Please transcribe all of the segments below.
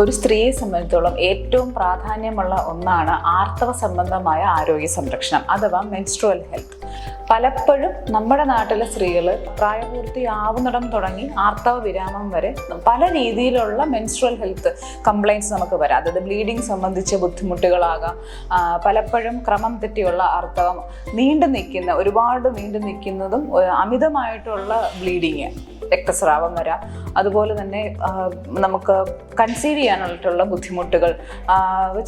ഒരു സ്ത്രീയെ സംബന്ധിച്ചോളം ഏറ്റവും പ്രാധാന്യമുള്ള ഒന്നാണ് ആർത്തവ സംബന്ധമായ ആരോഗ്യ സംരക്ഷണം അഥവാ മെൻസ്ട്രുവൽ ഹെൽത്ത് പലപ്പോഴും നമ്മുടെ നാട്ടിലെ സ്ത്രീകൾ പ്രായപൂർത്തിയാവുന്നിടം തുടങ്ങി ആർത്തവ വിരാമം വരെ പല രീതിയിലുള്ള മെൻസ്ട്രുവൽ ഹെൽത്ത് കംപ്ലൈന്റ്സ് നമുക്ക് വരാം. അതായത് ബ്ലീഡിങ് സംബന്ധിച്ച ബുദ്ധിമുട്ടുകളാകാം പലപ്പോഴും ക്രമം തെറ്റിയുള്ള ആർത്തവം നീണ്ടു നിൽക്കുന്ന ഒരുപാട് നീണ്ടു നിൽക്കുന്നതും അമിതമായിട്ടുള്ള ബ്ലീഡിങ് രക്തസ്രാവം വരാം. അതുപോലെ തന്നെ നമുക്ക് കൺസീവ് ചെയ്യാനായിട്ടുള്ള ബുദ്ധിമുട്ടുകൾ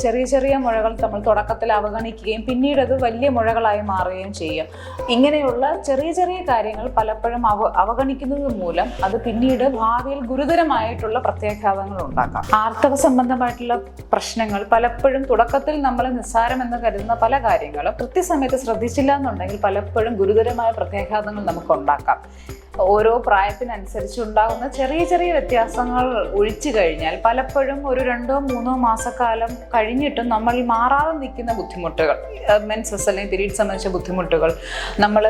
ചെറിയ ചെറിയ മുഴകൾ നമ്മൾ തുടക്കത്തിൽ അവഗണിക്കുകയും പിന്നീട് അത് വലിയ മുഴകളായി മാറുകയും ചെയ്യും. ഇങ്ങനെയുള്ള ചെറിയ ചെറിയ കാര്യങ്ങൾ പലപ്പോഴും അവ അവഗണിക്കുന്നത് മൂലം അത് പിന്നീട് ഭാവിയിൽ ഗുരുതരമായിട്ടുള്ള പ്രത്യാഘാതങ്ങൾ ഉണ്ടാക്കാം. ആർത്തവ സംബന്ധമായിട്ടുള്ള പ്രശ്നങ്ങൾ പലപ്പോഴും തുടക്കത്തിൽ നമ്മൾ നിസ്സാരമെന്ന് കരുതുന്ന പല കാര്യങ്ങളും കൃത്യസമയത്ത് ശ്രദ്ധിച്ചില്ല എന്നുണ്ടെങ്കിൽ പലപ്പോഴും ഗുരുതരമായ പ്രത്യാഘാതങ്ങൾ നമുക്ക് ഉണ്ടാക്കാം. ഓരോ പ്രായത്തിനനുസരിച്ച് ഉണ്ടാകുന്ന ചെറിയ ചെറിയ വ്യത്യാസങ്ങൾ ഒഴിച്ചു കഴിഞ്ഞാൽ പലപ്പോഴും ഒരു രണ്ടോ മൂന്നോ മാസക്കാലം കഴിഞ്ഞിട്ടും നമ്മൾ മാറാതെ നിൽക്കുന്ന ബുദ്ധിമുട്ടുകൾ മെൻസസ് അല്ലെങ്കിൽ പീരീഡ് സംബന്ധിച്ച ബുദ്ധിമുട്ടുകൾ നമ്മൾ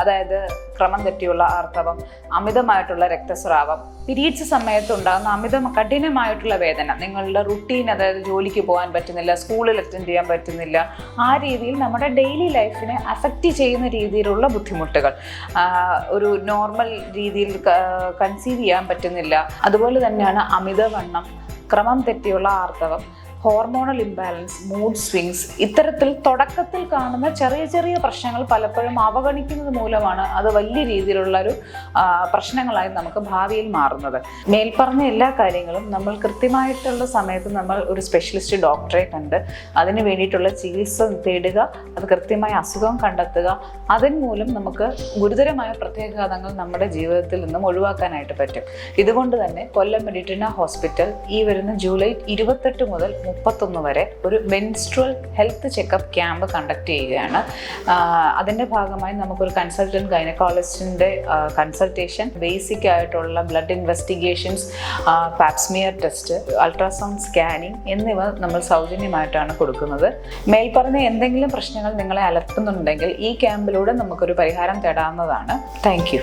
അതായത് ക്രമം തെറ്റിയുള്ള ആർത്തവം അമിതമായിട്ടുള്ള രക്തസ്രാവം പീരീഡ്സ് സമയത്ത് ഉണ്ടാകുന്ന അമിത കഠിനമായിട്ടുള്ള വേദന നിങ്ങളുടെ റുട്ടീൻ അതായത് ജോലിക്ക് പോകാൻ പറ്റുന്നില്ല സ്കൂളിൽ അറ്റൻഡ് ചെയ്യാൻ പറ്റുന്നില്ല ആ രീതിയിൽ നമ്മുടെ ഡെയിലി ലൈഫിനെ അഫക്റ്റ് ചെയ്യുന്ന രീതിയിലുള്ള ബുദ്ധിമുട്ടുകൾ ഒരു ഒരു നോർമൽ രീതിയിൽ കൺസീവ് ചെയ്യാൻ പറ്റുന്നില്ല. അതുപോലെ തന്നെയാണ് അമിതവണ്ണം ക്രമം തെറ്റിയുള്ള ആർത്തവം. ഹോർമോണൽ ഇംബാലൻസ് മൂഡ് സ്വിങ്സ് ഇത്തരത്തിൽ തുടക്കത്തിൽ കാണുന്ന ചെറിയ ചെറിയ പ്രശ്നങ്ങൾ പലപ്പോഴും അവഗണിക്കുന്നത് മൂലമാണ് അത് വലിയ രീതിയിലുള്ള ഒരു പ്രശ്നങ്ങളായി നമുക്ക് ഭാവിയിൽ മാറുന്നത്. മേൽപ്പറഞ്ഞ എല്ലാ കാര്യങ്ങളും നമ്മൾ കൃത്യമായിട്ടുള്ള സമയത്ത് നമ്മൾ ഒരു സ്പെഷ്യലിസ്റ്റ് ഡോക്ടറെ കണ്ട് അതിന് വേണ്ടിയിട്ടുള്ള ചികിത്സ തേടുക അത് കൃത്യമായ അസുഖം കണ്ടെത്തുക മൂലം നമുക്ക് ഗുരുതരമായ പ്രത്യാഘാതങ്ങൾ നമ്മുടെ ജീവിതത്തിൽ നിന്നും ഒഴിവാക്കാനായിട്ട് പറ്റും. ഇതുകൊണ്ട് തന്നെ കൊല്ലം മെഡിറ്റിന ഹോസ്പിറ്റൽ ഈ വരുന്ന ജൂലൈ ഇരുപത്തെട്ട് മുതൽ മുപ്പത്തൊന്ന് വരെ ഒരു menstrual health checkup camp conduct ചെയ്യുകയാണ്. അതിന്റെ ഭാഗമായി നമുക്കൊരു കൺസൾട്ടന്റ് ഗൈനക്കോളജിസ്റ്റിന്റെ കൺസൾട്ടേഷൻ ബേസിക് ആയിട്ടുള്ള blood investigations pap smear test ultrasound scanning എന്നിവ നമ്മൾ സൗജന്യമായിട്ടാണ് കൊടുക്കുന്നത്. മേൽപ്പറഞ്ഞ എന്തെങ്കിലും പ്രശ്നങ്ങൾ നിങ്ങളെ അലർത്തുന്നുണ്ടെങ്കിൽ ഈ ക്യാമ്പിലൂടെ നമുക്കൊരു പരിഹാരം തേടാവുന്നതാണ്. താങ്ക്